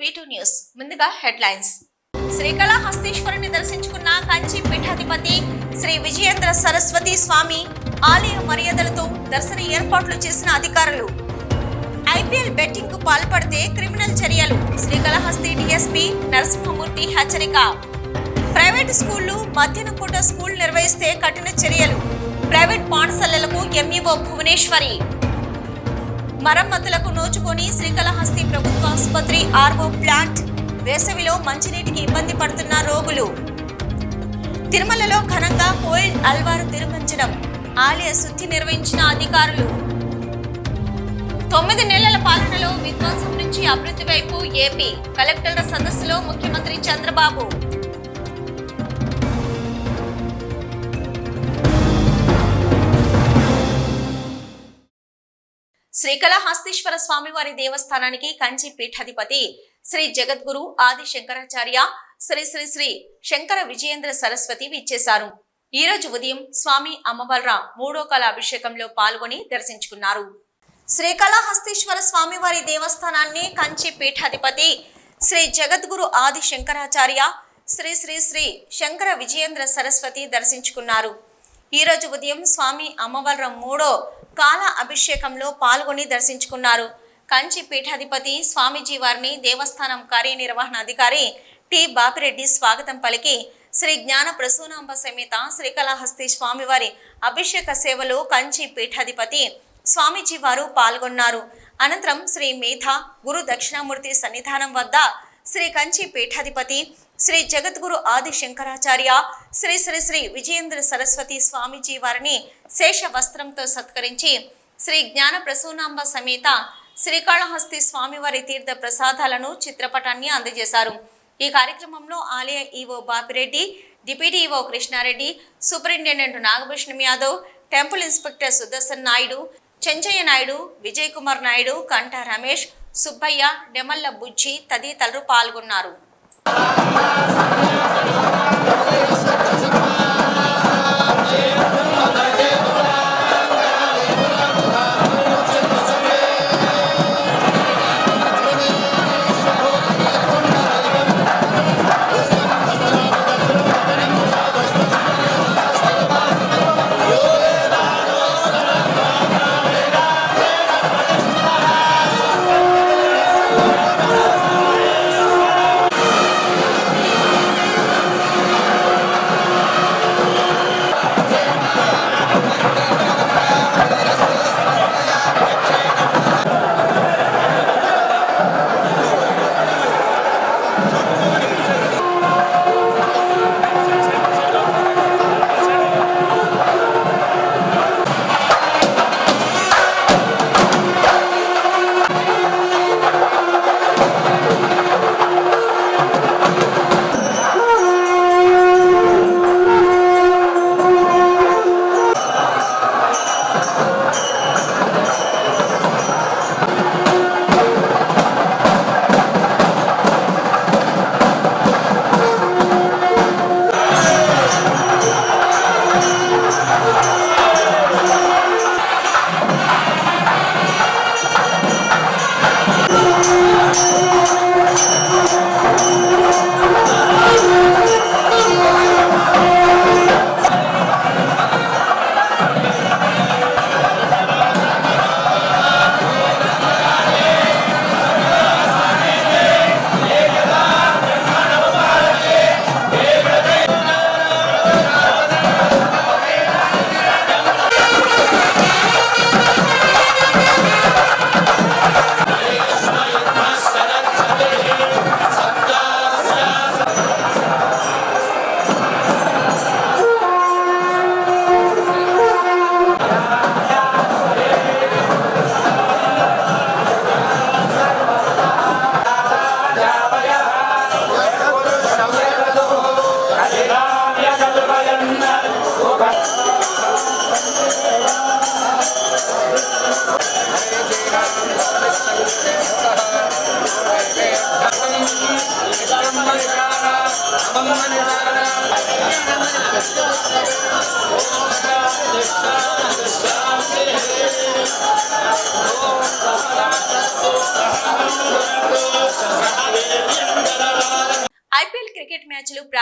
వీటూ news. ముందుగా headlines. శ్రీకళాహస్తీశ్వరుని దర్శించుకున్న కంచి పీఠాధిపతి శ్రీ విజయేంద్ర సరస్వతి స్వామి ఆలయ మర్యాదలతో దర్శన ఏర్పాట్లు చేసిన అధికారులు. ఐపీఎల్ బెట్టింగ్కు పాల్పడితే క్రిమినల్ చర్యలు. శ్రీకళహస్తి డిఎస్పీ నరసింహమూర్తి హెచ్చరిక. ప్రైవేటు స్కూళ్ళు మధ్యాహ్న పూట స్కూల్ నిర్వహిస్తే కఠిన చర్యలు. ప్రైవేట్ పాఠశాలలకు ఎంఈఓ భువనేశ్వరి. మరమ్మతులకు నోచుకొని శ్రీకాళహస్తి ప్రభుత్వ ఆసుపత్రి ఆర్వో ప్లాంట్ వేసవిలో మంచినీటికి ఇబ్బంది పడుతున్న రోగులు. తిరుమలలో ఘనంగా కోయిల్ అల్వారు తిరుమంచడం ఆలయ శుద్ధి నిర్వహించిన అధికారులు. తొమ్మిది నెలల పాలనలో విధ్వంసం నుంచి అభివృద్ధి వైపు ఏపీ. కలెక్టర్ల సదస్సులో ముఖ్యమంత్రి చంద్రబాబు. శ్రీకళహస్తీశ్వర స్వామివారి దేవస్థానానికి కంచి పీఠాధిపతి శ్రీ జగద్గురు ఆది శంకరాచార్య శ్రీ శ్రీ శ్రీ శంకర విజయేంద్ర సరస్వతి విచ్చేశారు. ఈ రోజు ఉదయం స్వామి అమ్మవార్ల మూడో కళ అభిషేకంలో పాల్గొని దర్శించుకున్నారు. శ్రీకళహస్తీశ్వర స్వామివారి దేవస్థానాన్ని కంచి పీఠాధిపతి శ్రీ జగద్గురు ఆది శంకరాచార్య శ్రీ శ్రీ శ్రీ శంకర విజయేంద్ర సరస్వతి దర్శించుకున్నారు. ఈరోజు ఉదయం స్వామి అమ్మవార్ల మూడో కాల అభిషేకంలో పాల్గొని దర్శించుకున్నారు. కంచి పీఠాధిపతి స్వామీజీ వారిని దేవస్థానం కార్యనిర్వహణ అధికారి టి. బాపిరెడ్డి స్వాగతం పలికి శ్రీ జ్ఞాన ప్రసూనాంబ సమేత శ్రీకళహస్తి స్వామివారి అభిషేక సేవలో కంచి పీఠాధిపతి స్వామీజీ వారు పాల్గొన్నారు. అనంతరం శ్రీ మేధ గురు దక్షిణామూర్తి సన్నిధానం వద్ద శ్రీ కంచి పీఠాధిపతి శ్రీ జగద్గురు ఆది శంకరాచార్య శ్రీ శ్రీ శ్రీ విజయేంద్ర సరస్వతి స్వామీజీ వారిని శేష వస్త్రంతో సత్కరించి శ్రీ జ్ఞాన ప్రసూనాంబ సమేత శ్రీకాళహస్తి స్వామివారి తీర్థ ప్రసాదాలను చిత్రపటాన్ని అందజేశారు. ఈ కార్యక్రమంలో ఆలయ EO Bapireddy deputy EO Krishnareddy superintendent Nagabhushanam Yadav temple inspector Sudarshan Naidu Chenchaiah Naidu Vijay Kumar Naidu Kantha Ramesh Subbaiah Demalla Bujji తదితరులు పాల్గొన్నారు. Thank you.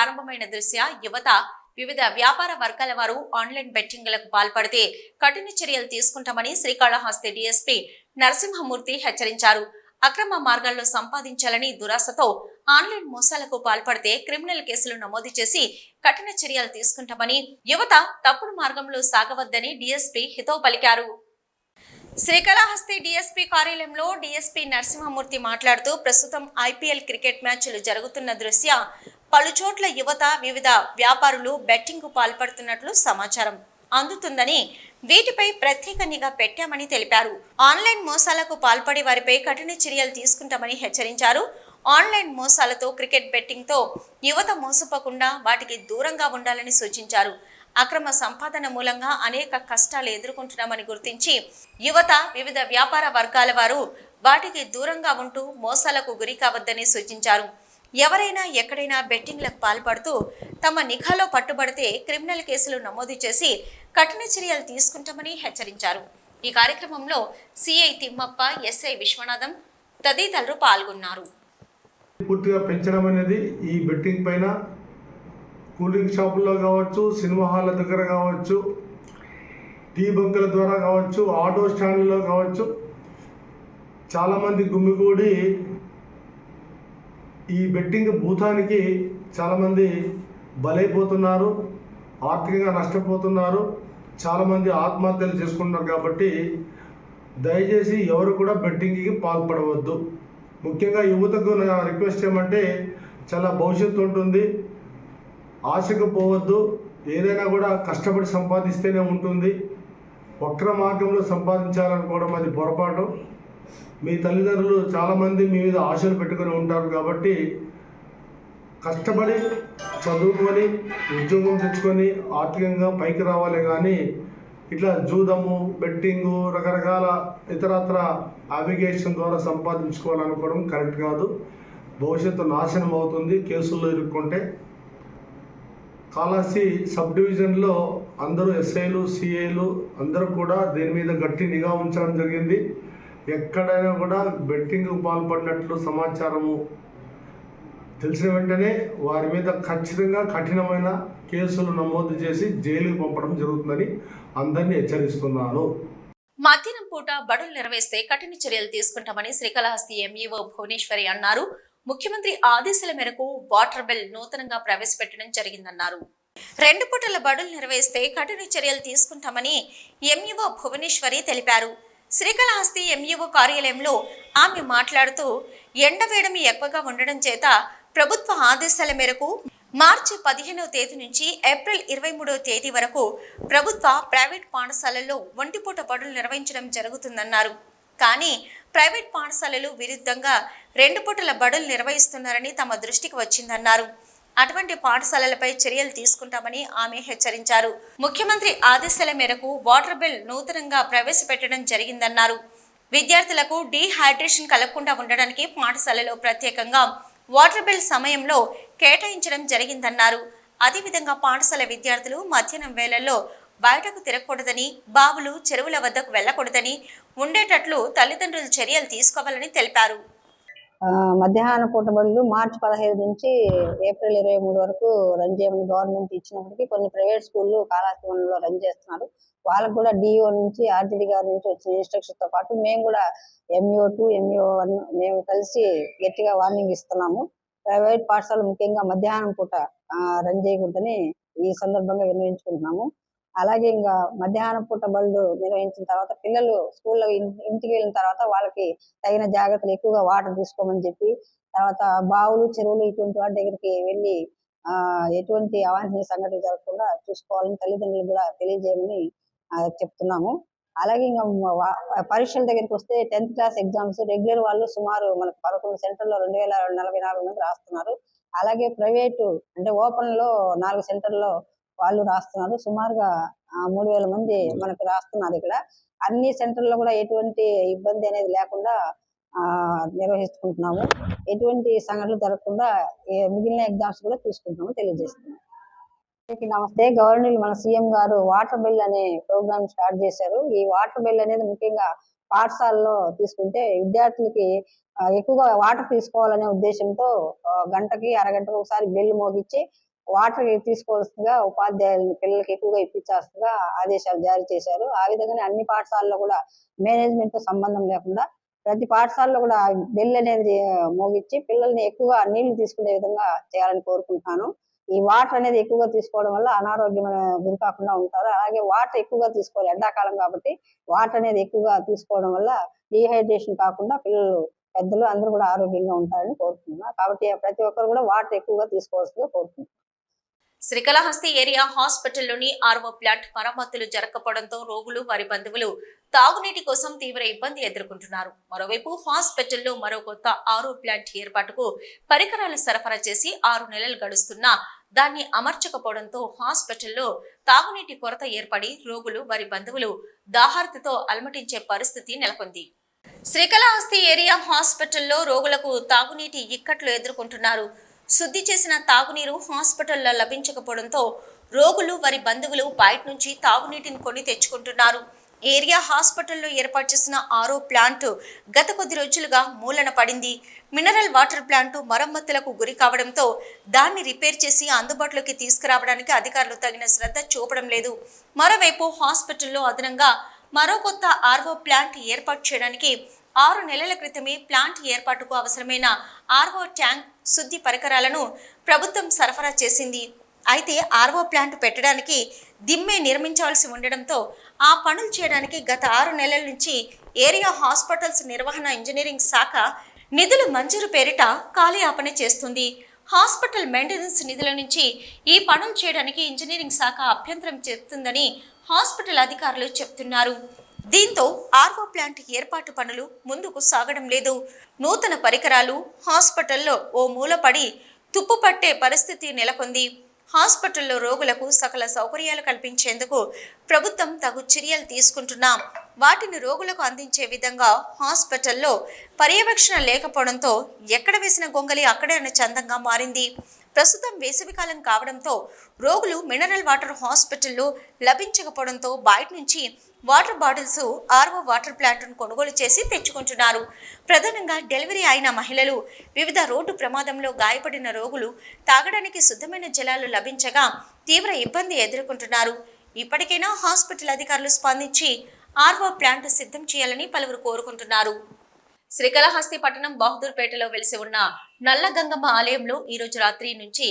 ప్రారంభమైన దృశ్య యువత వివిధ వ్యాపార వర్గాల వారు ఆన్లైన్ బెట్టింగ్లకు పాల్పడితే కఠిన చర్యలు తీసుకుంటామని శ్రీకాళహస్తి డీఎస్పీ నరసింహమూర్తి హెచ్చరించారు. అక్రమ మార్గాల్లో సంపాదించాలని దురాశతో ఆన్లైన్ మోసాలకు పాల్పడితే క్రిమినల్ కేసులు నమోదు చేసి కఠిన చర్యలు తీసుకుంటామని యువత తప్పుడు మార్గంలో సాగవద్దని డీఎస్పీ హితవు పలికారు. శ్రీకాళహస్తి డీఎస్పీ కార్యాలయంలో డీఎస్పీ నరసింహమూర్తి మాట్లాడుతూ ప్రస్తుతం ఐపీఎల్ క్రికెట్ మ్యాచ్లు జరుగుతున్న దృశ్య పలుచోట్ల యువత వివిధ వ్యాపారులు బెట్టింగ్కు పాల్పడుతున్నట్లు సమాచారం అందుతుందని వీటిపై ప్రత్యేక నిఘా పెట్టామని తెలిపారు. ఆన్లైన్ మోసాలకు పాల్పడే వారిపై కఠిన చర్యలు తీసుకుంటామని హెచ్చరించారు. ఆన్లైన్ మోసాలతో క్రికెట్ బెట్టింగ్తో యువత మోసపోకుండా వాటికి దూరంగా ఉండాలని సూచించారు. అక్రమ సంపాదన మూలంగా అనేక కష్టాలు ఎదుర్కొంటున్నామని గుర్తించి యువత వివిధ వ్యాపార వర్గాల వారు వాటికి దూరంగా ఉంటూ మోసాలకు గురి కావద్దని సూచించారు. ఎవరైనా ఎక్కడైనా బెట్టింగ్లకు పాల్పడుతూ తమ నిఘాలో పట్టుబడితే క్రిమినల్ కేసులు నమోదు చేసి కఠిన చర్యలు తీసుకుంటామని హెచ్చరించారు. ఈ కార్యక్రమంలో సిఐ తిమ్మప్ప ఎస్ఐ విశ్వనాథం తదితరులు పాల్గొన్నారు. పూర్తిగా పెంచడం అనేది ఈ బెట్టింగ్ పైన కూలింగ్ షాపుల్లో కావచ్చు సినిమా హాళ్ళ దగ్గర కావచ్చు టీ బంకుల ద్వారా కావచ్చు ఆటో స్టాండ్లో కావచ్చు చాలామంది గుమ్మికూడి ఈ బెట్టింగ్ భూతానికి చాలామంది బలైపోతున్నారు ఆర్థికంగా నష్టపోతున్నారు చాలామంది ఆత్మహత్యలు చేసుకుంటున్నారు కాబట్టి దయచేసి ఎవరు కూడా బెట్టింగ్కి పాల్పడవద్దు. ముఖ్యంగా యువతకు నా రిక్వెస్ట్ ఏమంటే చాలా భవిష్యత్తు ఉంటుంది. ఆశకు పోవద్దు ఏదైనా కూడా కష్టపడి సంపాదిస్తేనే ఉంటుంది. వక్ర మార్గంలో సంపాదించాలనుకోవడం అది పొరపాటు. మీ తల్లిదండ్రులు చాలామంది మీ మీద ఆశలు పెట్టుకొని ఉంటారు కాబట్టి కష్టపడి చదువుకొని ఉద్యోగం తెచ్చుకొని ఆర్థికంగా పైకి రావాలి కానీ ఇట్లా జూదము బెట్టింగు రకరకాల ఇతరత్ర అవిగేషన్ ద్వారా సంపాదించుకోవాలనుకోవడం కరెక్ట్ కాదు. భవిష్యత్తు నాశనం అవుతుంది కేసుల్లో ఇరుక్కుంటే. కాళహస్తి సబ్ డివిజన్లో అందరూ ఎస్ఐలు సిఐలు అందరూ కూడా దీని మీద గట్టి నిఘా ఉంచడం జరిగింది. ఎక్కడైనా కూడా బెట్టింగ్కు పాల్పడినట్లు సమాచారము తెలిసిన వెంటనే వారి మీద ఖచ్చితంగా కఠినమైన కేసులు నమోదు చేసి జైలుకు పంపడం జరుగుతుందని అందరినీ హెచ్చరిస్తున్నాను. మధ్యాహ్నం పూట బడులు నిర్వహిస్తే కఠిన చర్యలు తీసుకుంటామని శ్రీకాళహస్తి ఎంఈఓ భువనేశ్వరి అన్నారు. ముఖ్యమంత్రి ఆదేశాల మేరకు వాటర్ బిల్ నూతనంగా ప్రవేశపెట్టడం జరిగిందన్నారు. రెండు పూటల బడులు నిర్వహిస్తే కఠిన చర్యలు తీసుకుంటామని ఎంఈఓ భువనేశ్వరి తెలిపారు. శ్రీకాళహస్తి ఎంఈఓ కార్యాలయంలో ఆమె మాట్లాడుతూ ఎండవేయడం ఎక్కువగా ఉండడం చేత ప్రభుత్వ ఆదేశాల మేరకు మార్చి పదిహేనవ తేదీ నుంచి ఏప్రిల్ ఇరవై మూడవ తేదీ వరకు ప్రభుత్వ ప్రైవేట్ పాఠశాలల్లో ఒంటిపూట బడులు నిర్వహించడం జరుగుతుందన్నారు. కానీ ప్రైవేట్ పాఠశాలలు విరుద్ధంగా రెండు పూటల బడులు నిర్వహిస్తున్నారని తమ దృష్టికి వచ్చిందన్నారు. అటువంటి పాఠశాలలపై చర్యలు తీసుకుంటామని ఆమె హెచ్చరించారు. ముఖ్యమంత్రి ఆదేశాల మేరకు వాటర్ బిల్ నూతనంగా ప్రవేశపెట్టడం జరిగిందన్నారు. విద్యార్థులకు డీహైడ్రేషన్ కలగకుండా ఉండడానికి పాఠశాలలో ప్రత్యేకంగా వాటర్ బిల్ సమయంలో కేటాయించడం జరిగిందన్నారు. అదేవిధంగా పాఠశాల విద్యార్థులు మధ్యాహ్నం వేళల్లో బయటకు తిరగకూడదని బావులు చెరువుల వద్దకు వెళ్ళకూడదని ఉండేటట్లు తల్లిదండ్రులు చర్యలు తీసుకోవాలని తెలిపారు. ఆ, మధ్యాహ్న పూట బడులు మార్చి పదహైదు నుంచి ఏప్రిల్ ఇరవై మూడు వరకు రన్ చేయమని గవర్నమెంట్ ఇచ్చినప్పటికీ కొన్ని ప్రైవేట్ స్కూళ్ళు కాళాస్తివనంలో రన్ చేస్తున్నారు. వాళ్ళకు కూడా డిఓ నుంచి ఆర్టీడీ గారి నుంచి వచ్చిన ఇన్స్ట్రక్షన్తో తో పాటు మేము కూడా ఎంఈఓ టూ ఎంఈఓ వన్ మేము కలిసి గట్టిగా వార్నింగ్ ఇస్తున్నాము. ప్రైవేట్ పాఠశాలలు ముఖ్యంగా మధ్యాహ్నం పూట రన్ చేయకూడదని ఈ సందర్భంగా విన్నవించుకుంటున్నాము. అలాగే ఇంకా మధ్యాహ్నం పూట బళ్ళు నిర్వహించిన తర్వాత పిల్లలు స్కూల్లో ఇంటికి వెళ్ళిన తర్వాత వాళ్ళకి తగిన జాగ్రత్తలు ఎక్కువగా వాటర్ తీసుకోమని చెప్పి తర్వాత బావులు చెరువులు ఇటువంటి వాటి దగ్గరికి వెళ్ళి ఆ ఎటువంటి అవాంఛనీయ సంఘటనలు జరగకుండా చూసుకోవాలని తల్లిదండ్రులు కూడా తెలియజేయమని చెప్తున్నాము. అలాగే ఇంకా పరీక్షల దగ్గరికి వస్తే టెన్త్ క్లాస్ ఎగ్జామ్స్ రెగ్యులర్ వాళ్ళు సుమారు మనకు పదకొండు సెంటర్లో రెండు వేల నలభై నాలుగు మంది రాస్తున్నారు. అలాగే ప్రైవేటు అంటే ఓపెన్లో నాలుగు సెంటర్లో వాళ్ళు రాస్తున్నారు. సుమారుగా ఆ, మూడు వేల మంది మనకి రాస్తున్నారు ఇక్కడ. అన్ని సెంటర్లో కూడా ఎటువంటి ఇబ్బంది అనేది లేకుండా ఆ ఎటువంటి సంఘటనలు జరగకుండా మిగిలిన ఎగ్జామ్స్ కూడా తీసుకుంటున్నాము తెలియజేస్తున్నాము. నమస్తే. గవర్నర్ మన సీఎం గారు వాటర్ బిల్ అనే ప్రోగ్రామ్ స్టార్ట్ చేశారు. ఈ వాటర్ బిల్ అనేది ముఖ్యంగా పాఠశాలలో తీసుకుంటే విద్యార్థులకి ఎక్కువగా వాటర్ తీసుకోవాలనే ఉద్దేశంతో గంటకి అరగంటకు ఒకసారి బిల్లు మోగించి వాటర్ తీసుకోవాల్సిందిగా ఉపాధ్యాయులని పిల్లలకి ఎక్కువగా ఇప్పించాల్సిందిగా ఆదేశాలు జారీ చేశారు. ఆ విధంగానే అన్ని పాఠశాలలో కూడా మేనేజ్మెంట్తో సంబంధం లేకుండా ప్రతి పాఠశాలలో కూడా బెల్ అనేది మోగించి పిల్లల్ని ఎక్కువగా నీళ్ళు తీసుకునే విధంగా చేయాలని కోరుకుంటున్నాను. ఈ వాటర్ అనేది ఎక్కువగా తీసుకోవడం వల్ల అనారోగ్యం గురి కాకుండా ఉంటారు. అలాగే వాటర్ ఎక్కువగా తీసుకోవాలి ఎండాకాలం కాబట్టి వాటర్ అనేది ఎక్కువగా తీసుకోవడం వల్ల డీహైడ్రేషన్ కాకుండా పిల్లలు పెద్దలు అందరూ కూడా ఆరోగ్యంగా ఉంటారని కోరుకుంటున్నాను కాబట్టి ప్రతి ఒక్కరు కూడా వాటర్ ఎక్కువగా తీసుకోవాల్సిందిగా కోరుకుంటున్నాను శ్రీకాళహస్తి ఏరియా హాస్పిటల్లోని ఆర్వో ప్లాంట్ మరమ్మతులు జరగకపోవడంతో రోగులు వారి బంధువులు తాగునీటి కోసం తీవ్ర ఇబ్బంది ఎదుర్కొంటున్నారు. మరోవైపు హాస్పిటల్లో మరో కొత్త ఆరో ప్లాంట్ ఏర్పాటుకు పరికరాలు సరఫరా చేసి ఆరు నెలలు గడుస్తున్నా దాన్ని అమర్చకపోవడంతో హాస్పిటల్లో తాగునీటి కొరత ఏర్పడి రోగులు వారి బంధువులు దాహార్తితో అలమటించే పరిస్థితి నెలకొంది. శ్రీకాళహస్తి ఏరియా హాస్పిటల్లో రోగులకు తాగునీటి ఇక్కట్లు ఎదుర్కొంటున్నారు. శుద్ధి చేసిన తాగునీరు హాస్పిటల్లో లభించకపోవడంతో రోగులు వారి బంధువులు బయట నుంచి తాగునీటిని కొని తెచ్చుకుంటున్నారు. ఏరియా హాస్పిటల్లో ఏర్పాటు చేసిన ఆరో ప్లాంట్ గత కొద్ది రోజులుగా మూలన పడింది. మినరల్ వాటర్ ప్లాంట్ మరమ్మతులకు గురి కావడంతో దాన్ని రిపేర్ చేసి అందుబాటులోకి తీసుకురావడానికి అధికారులు తగిన శ్రద్ధ చూపడం లేదు. మరోవైపు హాస్పిటల్లో అదనంగా మరో కొత్త ఆర్వో ప్లాంట్ ఏర్పాటు చేయడానికి ఆరు నెలల క్రితమే ప్లాంట్ ఏర్పాటుకు అవసరమైన ఆర్వో ట్యాంక్ శుద్ధి పరికరాలను ప్రభుత్వం సరఫరా చేసింది. అయితే ఆర్వో ప్లాంట్ పెట్టడానికి దిమ్మే నిర్మించాల్సి ఉండడంతో ఆ పనులు చేయడానికి గత ఆరు నెలల నుంచి ఏరియా హాస్పిటల్స్ నిర్వహణ ఇంజనీరింగ్ శాఖ నిధులు మంజూరు పేరిట కాలయాపన చేస్తుంది. హాస్పిటల్ మెయింటెనెన్స్ నిధుల నుంచి ఈ పనులు చేయడానికి ఇంజనీరింగ్ శాఖ అభ్యంతరం చెప్తుందని హాస్పిటల్ అధికారులు చెప్తున్నారు. దీంతో ఆర్వో ప్లాంట్ ఏర్పాటు పనులు ముందుకు సాగడం లేదు. నూతన పరికరాలు హాస్పిటల్లో ఓ మూలపడి తుప్పు పట్టే పరిస్థితి నెలకొంది. హాస్పిటల్లో రోగులకు సకల సౌకర్యాలు కల్పించేందుకు ప్రభుత్వం తగు చర్యలు తీసుకుంటున్నాం. వాటిని రోగులకు అందించే విధంగా హాస్పిటల్లో పర్యవేక్షణ లేకపోవడంతో ఎక్కడ వేసిన గొంగలి అక్కడే అన్న చందంగా మారింది. ప్రస్తుతం వేసవికాలం కావడంతో రోగులు మినరల్ వాటర్ హాస్పిటల్లో లభించకపోవడంతో బయట నుంచి వాటర్ బాటిల్స్ ఆర్వో వాటర్ ప్లాంట్ను కొనుగోలు చేసి తెచ్చుకుంటున్నారు. ప్రధానంగా డెలివరీ అయిన మహిళలు వివిధ రోడ్డు ప్రమాదంలో గాయపడిన రోగులు తాగడానికి శుద్ధమైన జలాలు లభించగా తీవ్ర ఇబ్బంది ఎదుర్కొంటున్నారు. ఇప్పటికైనా హాస్పిటల్ అధికారులు స్పందించి ఆర్వో ప్లాంట్ సిద్ధం చేయాలని పలువురు కోరుకుంటున్నారు. శ్రీకాళహస్తి పట్టణం బహదూర్పేటలో వెలిసి ఉన్న నల్ల గంగమ్మ ఆలయంలో ఈ రోజు రాత్రి నుంచి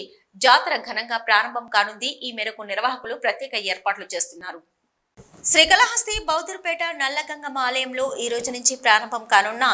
జాతర ఘనంగా ప్రారంభం కానుంది. ఈ మేరకు నిర్వాహకులు ప్రత్యేక ఏర్పాట్లు చేస్తున్నారు. శ్రీకాళహస్తి బౌద్ధుర్పేట నల్లగంగమ్మ ఆలయంలో ఈ రోజు నుంచి ప్రారంభం కానున్న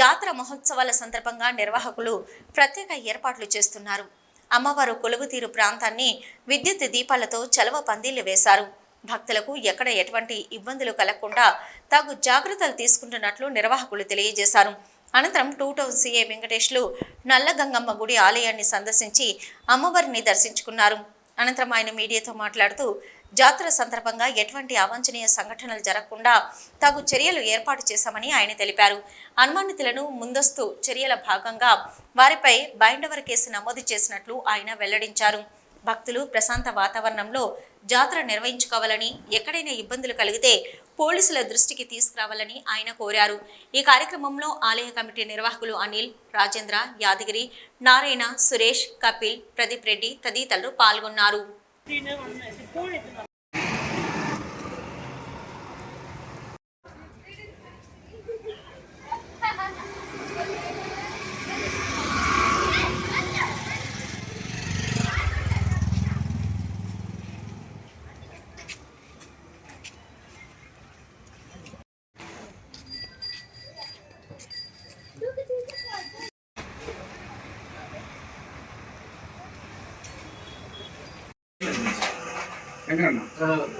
జాతర మహోత్సవాల సందర్భంగా నిర్వాహకులు ప్రత్యేక ఏర్పాట్లు చేస్తున్నారు. అమ్మవారు కొలువుతీరు ప్రాంతాన్ని విద్యుత్ దీపాలతో చలవ పందిళ్ళు వేశారు. భక్తులకు ఎక్కడ ఎటువంటి ఇబ్బందులు కలగకుండా తగు జాగ్రత్తలు తీసుకుంటున్నట్లు నిర్వాహకులు తెలియజేశారు. అనంతరం టూ టౌన్ సీఏ వెంకటేష్లు నల్లగంగమ్మ గుడి ఆలయాన్ని సందర్శించి అమ్మవారిని దర్శించుకున్నారు. అనంతరం ఆయన మీడియాతో మాట్లాడుతూ జాతర సందర్భంగా ఎటువంటి అవాంఛనీయ సంఘటనలు జరగకుండా తగు చర్యలు ఏర్పాటు చేశామని ఆయన తెలిపారు. అనుమానితులను ముందస్తు చర్యల భాగంగా వారిపై బైండవర్ కేసు నమోదు చేసినట్లు ఆయన వెల్లడించారు. భక్తులు ప్రశాంత వాతావరణంలో జాతర నిర్వహించుకోవాలని ఎక్కడైనా ఇబ్బందులు కలిగితే పోలీసుల దృష్టికి తీసుకురావాలని ఆయన కోరారు. ఈ కార్యక్రమంలో ఆలయ కమిటీ నిర్వాహకులు అనిల్ రాజేంద్ర యాదగిరి నారాయణ సురేష్ కపిల్ ప్రదీప్ రెడ్డి తదితరులు పాల్గొన్నారు. uh,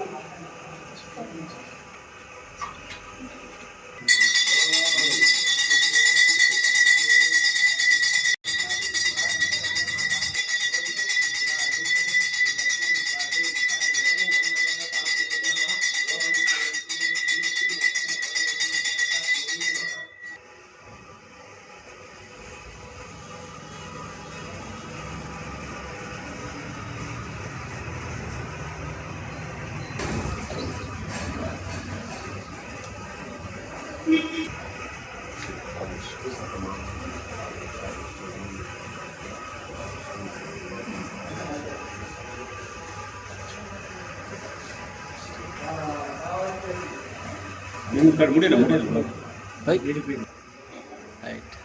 రైట్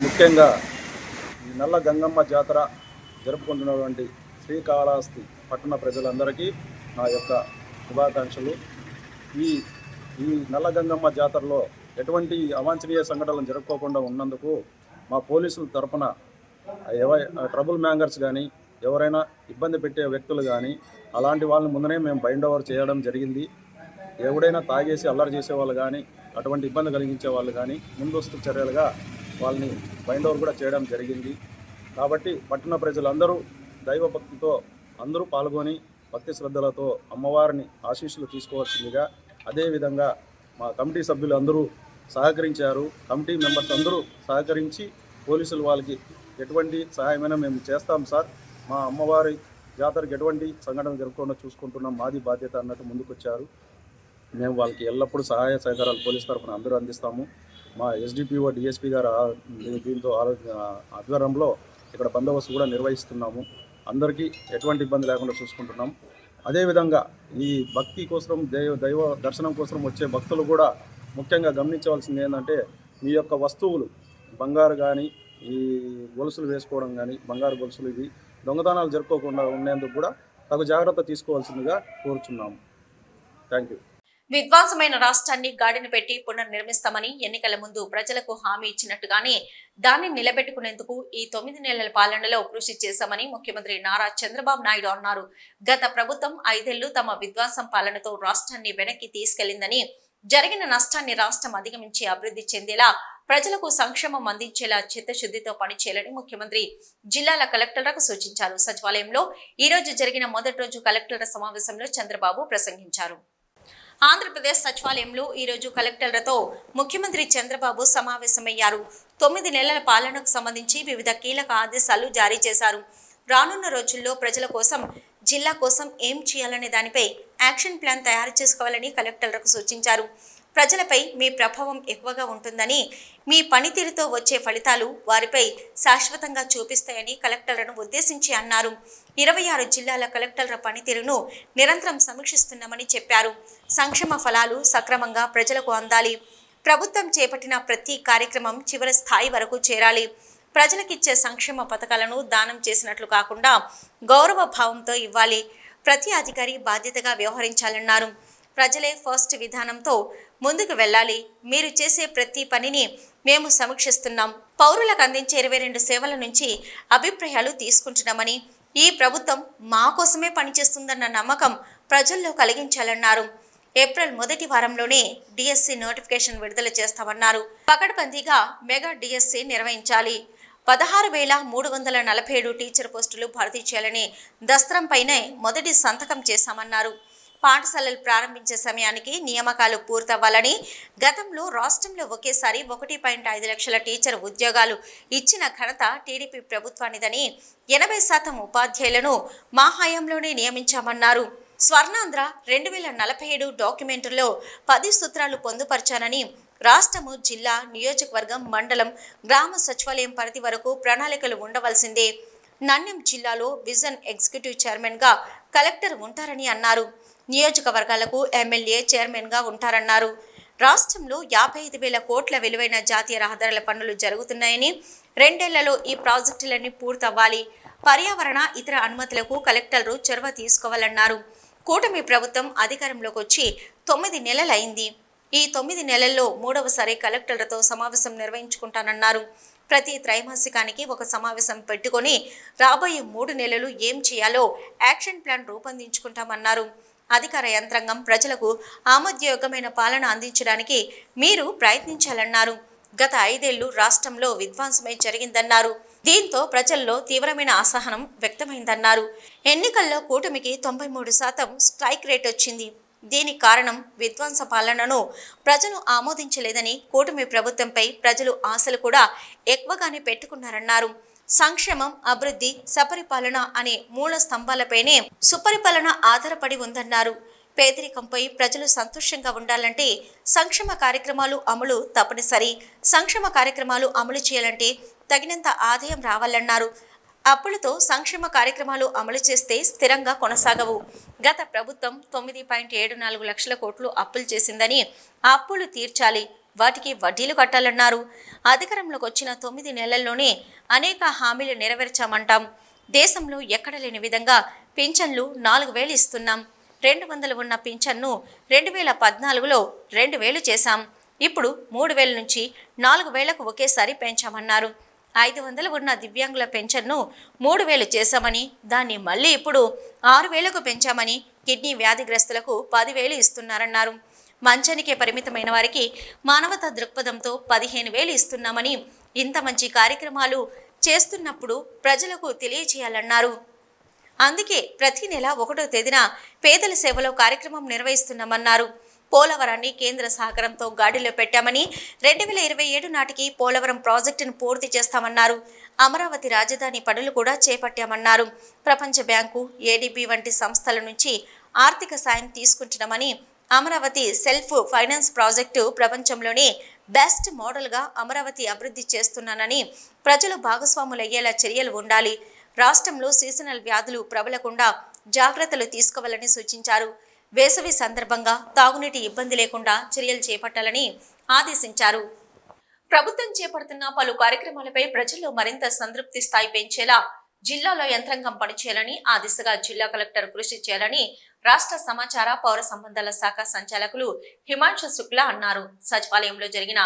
ముఖ్యంగా ఈ నల్ల గంగమ్మ జాతర జరుపుకుంటున్నటువంటి శ్రీకాళహస్తి పట్టణ ప్రజలందరికీ నా యొక్క శుభాకాంక్షలు. ఈ ఈ నల్ల గంగమ్మ జాతరలో ఎటువంటి అవాంఛనీయ సంఘటనలు జరుపుకోకుండా ఉన్నందుకు మా పోలీసుల తరపున ట్రబుల్ మ్యాంగర్స్ కానీ ఎవరైనా ఇబ్బంది పెట్టే వ్యక్తులు కానీ అలాంటి వాళ్ళని ముందనే మేము బైండ్ ఓవర్ చేయడం జరిగింది. ఎవడైనా తాగేసి అల్లరి చేసే వాళ్ళు కానీ అటువంటి ఇబ్బంది కలిగించే వాళ్ళు కానీ ముందస్తు చర్యలుగా వాళ్ళని బైండ్ ఓవర్ కూడా చేయడం జరిగింది. కాబట్టి పట్టణ ప్రజలందరూ దైవభక్తితో అందరూ పాల్గొని భక్తి శ్రద్ధలతో అమ్మవారిని ఆశీస్సులు తీసుకోవాల్సిందిగా అదేవిధంగా మా కమిటీ సభ్యులు అందరూ సహకరించారు. కమిటీ మెంబర్స్ అందరూ సహకరించి పోలీసులు వాళ్ళకి ఎటువంటి సహాయమైనా మేము చేస్తాం సార్. మా అమ్మవారి జాతరకు ఎటువంటి సంఘటన జరగకుండా చూసుకుంటున్నాం. మాది బాధ్యత అన్నట్టు ముందుకొచ్చారు. మేము వాళ్ళకి ఎల్లప్పుడూ సహాయ సహకారాలు పోలీస్ తరఫున అందరూ అందిస్తాము. మా ఎస్డిపిఓ డిఎస్పీ గారు దీంతో ఆలో- ఆధ్వర్యంలో ఇక్కడ బందోబస్తు కూడా నిర్వహిస్తున్నాము. అందరికీ ఎటువంటి ఇబ్బంది లేకుండా చూసుకుంటున్నాం. అదేవిధంగా ఈ భక్తి కోసం దైవ దైవ దర్శనం కోసం వచ్చే భక్తులు కూడా ముఖ్యంగా గమనించవలసింది ఏంటంటే మీ యొక్క వస్తువులు బంగారు కానీ ఈ గొలుసులు వేసుకోవడం కానీ బంగారు గొలుసులు ఇవి దొంగతనాలు జరుపుకోకుండా ఉండేందుకు కూడా తగు జాగ్రత్త తీసుకోవాల్సిందిగా కోరుచున్నాము. థ్యాంక్ యూ విధ్వంసమైన రాష్ట్రాన్ని గాడిని పెట్టి పునర్నిర్మిస్తామని ఎన్నికల ముందు ప్రజలకు హామీ ఇచ్చినట్టుగానే దాన్ని నిలబెట్టుకునేందుకు ఈ తొమ్మిది నెలల పాలనలో కృషి చేశామని ముఖ్యమంత్రి నారా చంద్రబాబు నాయుడు అన్నారు. గత ప్రభుత్వం ఐదేళ్ళు తమ విధ్వంసం పాలనతో రాష్ట్రాన్ని వెనక్కి తీసుకెళ్ళిందని జరిగిన నష్టాన్ని రాష్ట్రం అధిగమించి అభివృద్ధి చెందేలా ప్రజలకు సంక్షేమం అందించేలా చిత్తశుద్ధితో పనిచేయాలని ముఖ్యమంత్రి జిల్లాల కలెక్టర్లకు సూచించారు. సచివాలయంలో ఈ రోజు జరిగిన మొదటి రోజు కలెక్టర్ల సమావేశంలో చంద్రబాబు ప్రసంగించారు. ఆంధ్రప్రదేశ్ సచివాలయంలో ఈ రోజు కలెక్టర్లతో ముఖ్యమంత్రి చంద్రబాబు సమావేశమయ్యారు. తొమ్మిది నెలల పాలనకు సంబంధించి వివిధ కీలక ఆదేశాలు జారీ చేశారు. రానున్న రోజుల్లో ప్రజల కోసం జిల్లా కోసం ఏం చేయాలనే దానిపై యాక్షన్ ప్లాన్ తయారు చేసుకోవాలని కలెక్టర్లకు సూచించారు. ప్రజలపై మీ ప్రభావం ఎక్కువగా ఉంటుందని మీ పనితీరుతో వచ్చే ఫలితాలు వారిపై శాశ్వతంగా చూపిస్తాయని కలెక్టర్లను ఉద్దేశించి అన్నారు. ఇరవై ఆరు జిల్లాల కలెక్టర్ల పనితీరును నిరంతరం సమీక్షిస్తున్నామని చెప్పారు. సంక్షేమ ఫలాలు సక్రమంగా ప్రజలకు అందాలి. ప్రభుత్వం చేపట్టిన ప్రతి కార్యక్రమం చివరి స్థాయి వరకు చేరాలి. ప్రజలకిచ్చే సంక్షేమ పథకాలను దానం చేసినట్లు కాకుండా గౌరవ భావంతో ఇవ్వాలి. ప్రతి అధికారి బాధ్యతగా వ్యవహరించాలన్నారు. ప్రజలే ఫస్ట్ విధానంతో ముందుకు వెళ్ళాలి. మీరు చేసే ప్రతి పనిని మేము సమీక్షిస్తున్నాం. పౌరులకు అందించే ఇరవై రెండు సేవల నుంచి అభిప్రాయాలు తీసుకుంటున్నామని ఈ ప్రభుత్వం మా కోసమే పనిచేస్తుందన్న నమ్మకం ప్రజల్లో కలిగించాలన్నారు. ఏప్రిల్ మొదటి వారంలోనే డిఎస్సి నోటిఫికేషన్ విడుదల చేస్తామన్నారు. పకడ్బందీగా మెగా డిఎస్సి నిర్వహించాలి. పదహారు వేల మూడు వందల నలభై ఏడు టీచర్ పోస్టులు భర్తీ చేయాలని దస్త్రంపైనే మొదటి సంతకం చేశామన్నారు. పాఠశాలలు ప్రారంభించే సమయానికి నియామకాలు పూర్తవ్వాలని గతంలో రాష్ట్రంలో ఒకేసారి ఒకటి పాయింట్ ఐదు లక్షల టీచర్ ఉద్యోగాలు ఇచ్చిన ఘనత టీడీపీ ప్రభుత్వానిదని ఎనభై శాతం ఉపాధ్యాయులను మా హయాంలోనే నియమించామన్నారు. స్వర్ణాంధ్ర రెండు వేల నలభై ఏడు డాక్యుమెంటులో పది సూత్రాలు పొందుపరిచానని రాష్ట్రము జిల్లా నియోజకవర్గం మండలం గ్రామ సచివాలయం పరిధి వరకు ప్రణాళికలు ఉండవలసిందే. నన్నెం జిల్లాలో విజన్ ఎగ్జిక్యూటివ్ చైర్మన్గా కలెక్టర్ ఉంటారని అన్నారు. నియోజకవర్గాలకు ఎమ్మెల్యే చైర్మన్గా ఉంటారన్నారు. రాష్ట్రంలో యాభై ఐదు వేల కోట్ల విలువైన జాతీయ రహదారుల పనులు జరుగుతున్నాయని రెండేళ్ళలో ఈ ప్రాజెక్టులన్నీ పూర్తవ్వాలి. పర్యావరణ ఇతర అనుమతులకు కలెక్టర్లు చొరవ తీసుకోవాలన్నారు. కూటమి ప్రభుత్వం అధికారంలోకి వచ్చి తొమ్మిది నెలలైంది. ఈ తొమ్మిది నెలల్లో మూడవసారి కలెక్టర్లతో సమావేశం నిర్వహించుకుంటానన్నారు. ప్రతి త్రైమాసికానికి ఒక సమావేశం పెట్టుకొని రాబోయే మూడు నెలలు ఏం చేయాలో యాక్షన్ ప్లాన్ రూపొందించుకుంటామన్నారు. అధికార యంత్రాంగం ప్రజలకు ఆమోద్యోగమైన పాలన అందించడానికి మీరు ప్రయత్నించాలన్నారు. గత ఐదేళ్ళు రాష్ట్రంలో విధ్వంసమే జరిగిందన్నారు. దీంతో ప్రజల్లో తీవ్రమైన అసహనం వ్యక్తమైందన్నారు. ఎన్నికల్లో కూటమికి తొంభై మూడు శాతం స్ట్రైక్ రేట్ వచ్చింది. దీని కారణం విధ్వంస పాలనను ప్రజలు ఆమోదించలేదని కూటమి ప్రభుత్వంపై ప్రజలు ఆశలు కూడా ఎక్కువగానే పెట్టుకున్నారన్నారు. సంక్షేమం అభివృద్ధి సపరిపాలన అనే మూల స్తంభాలపైనే సుపరిపాలన ఆధారపడి ఉందన్నారు. పేదరికంపై ప్రజలు సంతోషంగా ఉండాలంటే సంక్షేమ కార్యక్రమాలు అమలు తప్పనిసరి. సంక్షేమ కార్యక్రమాలు అమలు చేయాలంటే తగినంత ఆదాయం రావాలన్నారు. అప్పులతో సంక్షేమ కార్యక్రమాలు అమలు చేస్తే స్థిరంగా కొనసాగవు. గత ప్రభుత్వం తొమ్మిది పాయింట్ ఏడు నాలుగు లక్షల కోట్లు అప్పులు చేసిందని అప్పులు తీర్చాలి వాటికి వడ్డీలు కట్టాలన్నారు. అధికారంలోకి వచ్చిన తొమ్మిది నెలల్లోనే అనేక హామీలు నెరవేర్చామంటాం. దేశంలో ఎక్కడ లేని విధంగా పింఛన్లు నాలుగు వేలు ఇస్తున్నాం. రెండు వందలు ఉన్న పింఛన్ను రెండు వేల పద్నాలుగులో రెండు వేలు చేశాం. ఇప్పుడు మూడు వేల నుంచి నాలుగు వేలకు ఒకేసారి పెంచామన్నారు. ఐదు వందలు ఉన్న దివ్యాంగుల పెన్షన్ను మూడు వేలు చేశామని దాన్ని మళ్ళీ ఇప్పుడు ఆరు వేలకు పెంచామని కిడ్నీ వ్యాధిగ్రస్తులకు పదివేలు ఇస్తున్నారన్నారు. మంచానికే పరిమితమైన వారికి మానవతా దృక్పథంతో పదిహేను వేలు ఇస్తున్నామని ఇంత మంచి కార్యక్రమాలు చేస్తున్నప్పుడు ప్రజలకు తెలియచేయాలన్నారు అందుకే ప్రతి నెల ఒకటో తేదీన పేదల సేవలో కార్యక్రమం నిర్వహిస్తున్నామన్నారు. పోలవరాన్ని కేంద్ర సహకారంతో గాడిలో పెట్టామని రెండు వేల ఇరవై ఏడు నాటికి పోలవరం ప్రాజెక్టును పూర్తి చేస్తామన్నారు. అమరావతి రాజధాని పనులు కూడా చేపట్టామన్నారు. ప్రపంచ బ్యాంకు ఏడీబీ వంటి సంస్థల నుంచి ఆర్థిక సాయం తీసుకుంటున్నామని అమరావతి సెల్ఫ్ ఫైనాన్స్ ప్రాజెక్టు ప్రపంచంలోనే బెస్ట్ మోడల్గా అమరావతి అభివృద్ధి చేస్తున్నానని ప్రజలు భాగస్వాములయ్యేలా చర్యలు ఉండాలి. రాష్ట్రంలో సీజనల్ వ్యాధులు ప్రబలకుండా జాగ్రత్తలు తీసుకోవాలని సూచించారు. వేసవి సందర్భంగా తాగునీటి ఇబ్బంది లేకుండా చర్యలు చేపట్టాలని ఆదేశించారు. ప్రభుత్వం చేపడుతున్న పలు కార్యక్రమాలపై ప్రజల్లో మరింత సంతృప్తి స్థాయి పెంచేలా జిల్లాలో యంత్రాంగం పనిచేయాలని ఆ దిశగా జిల్లా కలెక్టర్ కృషి చేయాలని రాష్ట్ర సమాచార పౌర సంబంధాల శాఖ సంచాలకులు హిమాంశు శుక్లా అన్నారు. సచివాలయంలో జరిగిన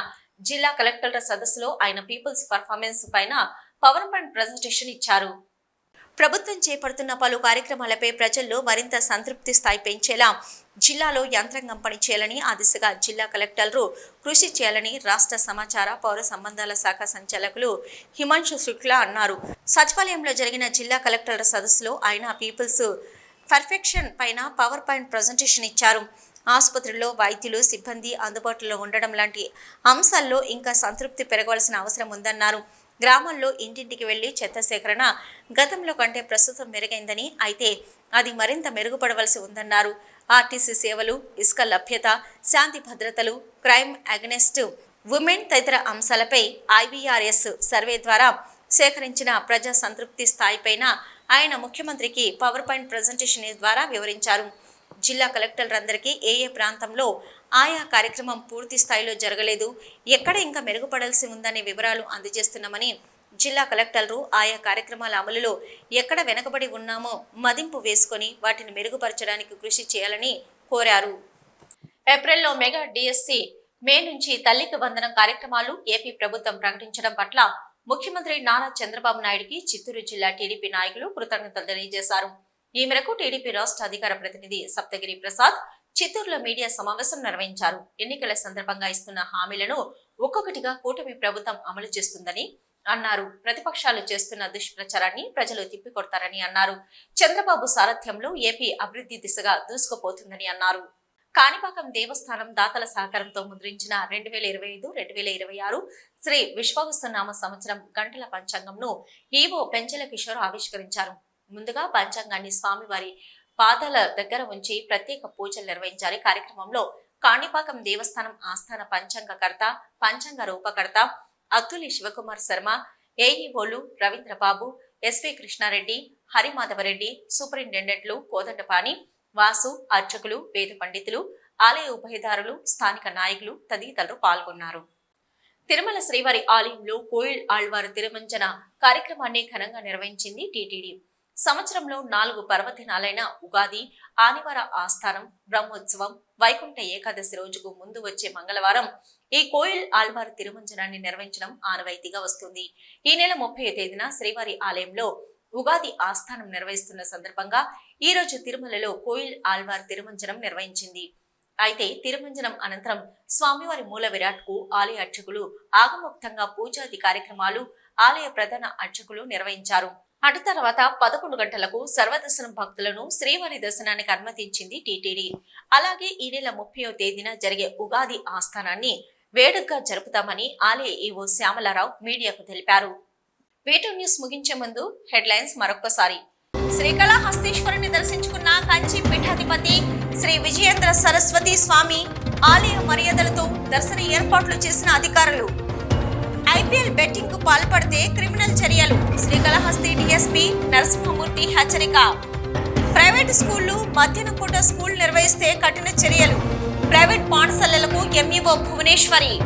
జిల్లా కలెక్టర్ల సదస్సులో ఆయన పీపుల్స్ పర్ఫార్మెన్స్ పైన పవర్ పాయింట్ ప్రజెంటేషన్ ఇచ్చారు. ప్రభుత్వం చేపడుతున్న పలు కార్యక్రమాలపై ప్రజల్లో మరింత సంతృప్తి స్థాయి పెంచేలా జిల్లాలో యంత్రాంగం పనిచేయాలని ఆ దిశగా జిల్లా కలెక్టర్లు కృషి చేయాలని రాష్ట్ర సమాచార పౌర సంబంధాల శాఖ సంచాలకులు హిమాంశు శుక్లా అన్నారు. సచివాలయంలో జరిగిన జిల్లా కలెక్టర్ల సదస్సులో ఆయన పీపుల్స్ పర్ఫెక్షన్ పైన పవర్ పాయింట్ ప్రజెంటేషన్ ఇచ్చారు. ఆసుపత్రుల్లో వైద్యులు సిబ్బంది అందుబాటులో ఉండడం లాంటి అంశాల్లో ఇంకా సంతృప్తి పెరగవలసిన అవసరం ఉందన్నారు. గ్రామాల్లో ఇంటింటికి వెళ్ళి చెత్త సేకరణ గతంలో కంటే ప్రస్తుతం మెరుగైందని అయితే అది మరింత మెరుగుపడవలసి ఉందన్నారు. ఆర్టీసీ సేవలు ఇసుక లభ్యత శాంతి భద్రతలు క్రైమ్ అగనెస్ట్ ఉమెన్ తదితర అంశాలపై ఐవీఆర్ఎస్ సర్వే ద్వారా సేకరించిన ప్రజా సంతృప్తి స్థాయిపైన ఆయన ముఖ్యమంత్రికి పవర్ పాయింట్ ప్రజెంటేషన్ ద్వారా వివరించారు. జిల్లా కలెక్టర్లందరికీ ఏ ఏ ప్రాంతంలో ఆయా కార్యక్రమం పూర్తి స్థాయిలో జరగలేదు ఎక్కడ ఇంకా మెరుగుపడాల్సి ఉందనే వివరాలు అందజేస్తున్నామని జిల్లా కలెక్టర్లు ఆయా కార్యక్రమాల అమలులో ఎక్కడ వెనకబడి ఉన్నామో మదింపు వేసుకొని వాటిని మెరుగుపరచడానికి కృషి చేయాలని కోరారు. ఏప్రిల్లో మెగా డిఎస్సి మే నుంచి తల్లికి వందనం కార్యక్రమాలు ఏపీ ప్రభుత్వం ప్రకటించడం పట్ల ముఖ్యమంత్రి నారా చంద్రబాబు నాయుడుకి చిత్తూరు జిల్లా టీడీపీ నాయకులు కృతజ్ఞతలు తెలియజేశారు. ఈ మేరకు టీడీపీ రాష్ట్ర అధికార ప్రతినిధి సప్తగిరి ప్రసాద్ చిత్తూరులో మీడియా సమావేశం నిర్వహించారు. ఎన్నికల సందర్భంగా ఇస్తున్న హామీలను ఒక్కొక్కటిగా కూటమి ప్రభుత్వం అమలు చేస్తుందని అన్నారు. ప్రతిపక్షాలు చేస్తున్న దుష్ప్రచారాన్ని ప్రజలు తిప్పికొడతారని అన్నారు. చంద్రబాబు సారథ్యంలో ఏపీ అభివృద్ధి దిశగా దూసుకుపోతుందని అన్నారు. కాణిపాకం దేవస్థానం దాతల సహకారంతో ముద్రించిన రెండు వేల ఇరవై ఐదు రెండు వేల ఇరవై ఆరు శ్రీ విశ్వావస్తునామ సంవత్సరం గంటల పంచాంగంను ఈవో పెంచల కిషోర్ ఆవిష్కరించారు. ముందుగా పంచాంగాన్ని స్వామివారి పాదాల దగ్గర ఉంచి ప్రత్యేక పూజలు నిర్వహించారు కార్యక్రమంలో కాణిపాకం దేవస్థానం ఆస్థాన పంచాంగకర్త పంచాంగ రూపకర్త అత్తులి శివకుమార్ శర్మ ఏఈఓలు రవీంద్రబాబు ఎస్వి కృష్ణారెడ్డి హరిమాధవరెడ్డి సూపరింటెండెంట్లు కోదండపాణి వాసు అర్చకులు వేద పండితులు ఆలయ ఉభయదారులు స్థానిక నాయకులు తదితరులు పాల్గొన్నారు. తిరుమల శ్రీవారి ఆలయంలో కోయిల్ ఆళ్వారు తిరుమంజన కార్యక్రమాన్ని ఘనంగా నిర్వహించింది టీటీడీ. సంవత్సరంలో నాలుగు పర్వదినాలైన ఉగాది ఆదివార ఆస్థానం బ్రహ్మోత్సవం వైకుంఠ ఏకాదశి రోజుకు ముందు వచ్చే మంగళవారం ఈ కోయిల్ ఆళ్వారు తిరుమంజనాన్ని నిర్వహించడం ఆనవాయితీగా వస్తుంది. ఈ నెల ముప్పై తేదీన శ్రీవారి ఆలయంలో ఉగాది ఆస్థానం నిర్వహిస్తున్న సందర్భంగా ఈ రోజు తిరుమలలో కోయిల్ ఆళ్వార్ తిరుమంజనం నిర్వహించింది. అయితే తిరుమంజనం అనంతరం స్వామివారి మూల విరాట్కు ఆలయ అర్చకులు ఆగముక్తంగా పూజాది కార్యక్రమాలు ఆలయ ప్రధాన అర్చకులు నిర్వహించారు. అటు తర్వాత పదకొండు గంటలకు సర్వదర్శనం భక్తులను శ్రీవారి దర్శనానికి అనుమతించింది టీటీడీ. అలాగే ఈ నెల ముప్పయో తేదీన జరిగే ఉగాది ఆస్థానాన్ని వేడుకగా జరుపుతామని ఆలయ ఈవో శ్యామలారావు మీడియాకు తెలిపారు. వీటూ న్యూస్ ముగించే ముందు హెడ్లైన్స్ మరొక్కసారి. శ్రీకళహస్తీశ్వరుని దర్శించుకున్న కంచి పీఠాధిపతి శ్రీ విజయేంద్ర సరస్వతి స్వామి ఆలయ మర్యాదలతో దర్శన ఏర్పాట్లు చేసిన అధికారులు ఐపీఎల్ బెట్టింగ్కు పాల్పడితే క్రిమినల్ చర్యలు. శ్రీకాళహస్తి డిఎస్పీ నరసింహమూర్తి హెచ్చరిక. ప్రైవేట్ స్కూళ్ళు మధ్యాహ్నం పూట స్కూల్ నిర్వహిస్తే కఠిన చర్యలు. ప్రైవేట్ పాఠశాలలకు ఎంఈఓ భువనేశ్వరి.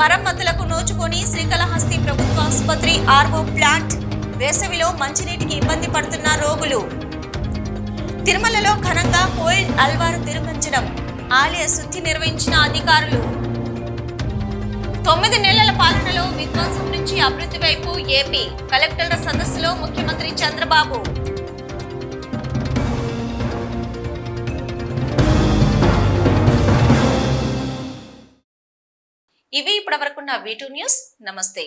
మరమ్మతులకు నోచుకొని శ్రీకాళహస్తి ప్రభుత్వ ఆసుపత్రి ఆర్ఓ ప్లాంట్. వేసవిలో మంచినీటికి ఇబ్బంది పడుతున్న రోగులు. తిరుమలలో ఘనంగా కోయిల్ అల్వారు తిరుమించడం ఆలయ శుద్ధి నిర్వహించిన అధికారులు. తొమ్మిది నెలల పాలనలో విధ్వంసం నుంచి అభివృద్ధి వైపు ఏపీ కలెక్టర్ల సదస్సులో ముఖ్యమంత్రి చంద్రబాబు. ఇవి ఇప్పటివరకున్న వీటూ న్యూస్. నమస్తే.